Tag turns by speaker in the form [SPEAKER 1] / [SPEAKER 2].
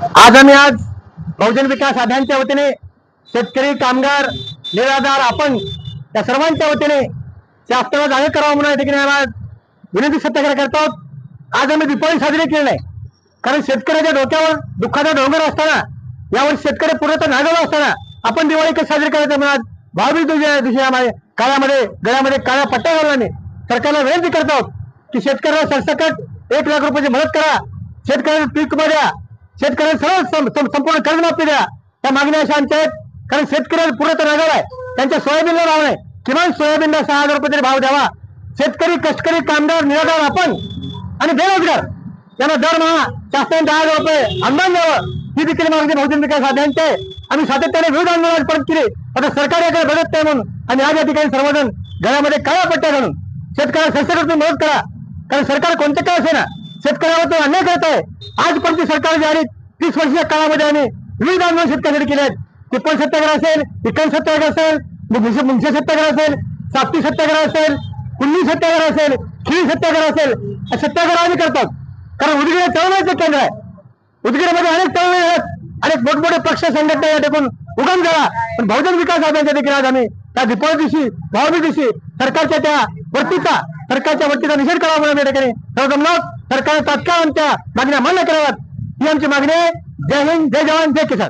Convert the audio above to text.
[SPEAKER 1] आज आम्ही आज बहुजन विकास अभियानच्या वतीने शेतकरी कामगार निराधार आपण त्या सर्वांच्या वतीने शासनाला जाहीर करावं म्हणून या ठिकाणी आज विनंती सत्याग्रह करतो आहोत. आज आम्ही दीपावली साजरी केली नाही कारण शेतकऱ्याच्या डोक्यावर दुःखाचा डोंगर असताना यावर शेतकरी पूर्णतः नागवला असताना आपण दिवाळी कशी साजरी करायचं म्हणून आज भावबीज दिवशी काळामध्ये गळ्यामध्ये काळ्या पट्ट्या घालून सरकारला विनंती करतो आहोत की शेतकऱ्याला सरसकट एक लाख रुपयाची मदत करा शेतकऱ्याला पीक विमा द्या शेतकऱ्यांना सरळ संपूर्ण कर्जमाफी द्या. त्या मागण्या अशा आमच्या आहेत. कारण शेतकऱ्याला पूर्णतः रागाव आहे. त्यांच्या सोयाबीनला भाव नाही. किमान सोयाबीनला सहा हजार रुपये तरी भाव द्यावा. शेतकरी कष्टकरी कामगार निराधार आपण. आणि बेरोजगार. त्यांना दरमहा शासनाने दहा हजार रुपये अनुदान द्यावं. ही देखील मागणी बहुजन विकास अभियानची आहे. आम्ही सातत्याने विरोध आंदोलन परत केले. आता सरकार याकडे बघत नाही म्हणून आणि आज या ठिकाणी सर्वजण घरामध्ये काळ्या पट्ट्या घालून शेतकऱ्याला सरसकट मदत करा. कारण सरकार कोणते काय असे ना शेतकऱ्यावर तो अन्याय करत आहे. आजपर्यंत सरकार जे आहे? तीस वर्षाच्या काळामध्ये आम्ही विविध आंदोलन शेतकऱ्यासाठी केले आहेत. टिप्पण सत्याग्रह असेल? विक्रम सत्याग्रह असेल? मुंशे सत्याग्रह असेल? साप्ती सत्याग्रह असेल? कुल्ली सत्याग्रह असेल? खिळी सत्याग्रह असेल? सत्याग्रह आम्ही करतात कारण उदगीर हे तळमळीचं केंद्र आहे. उदगीरमध्ये अनेक तळमळी आहेत. अनेक मोठमोठे पक्ष संघटना या ठिकाण उगम झाला. पण बहुजन विकास अभियानच्या देखील आज आम्ही त्या दीपावली दिवशी भावबी दिवशी सरकारच्या त्या वरतीचा सरकारच्या वरतीचा निषेध करावा म्हणून या ठिकाणी सर्वजमलो सरकारने तात्काळ आमच्या मागण्या मान्य कराव्यात. ही आमची मागणी आहे. जय हिंद जय जवान जय किसान.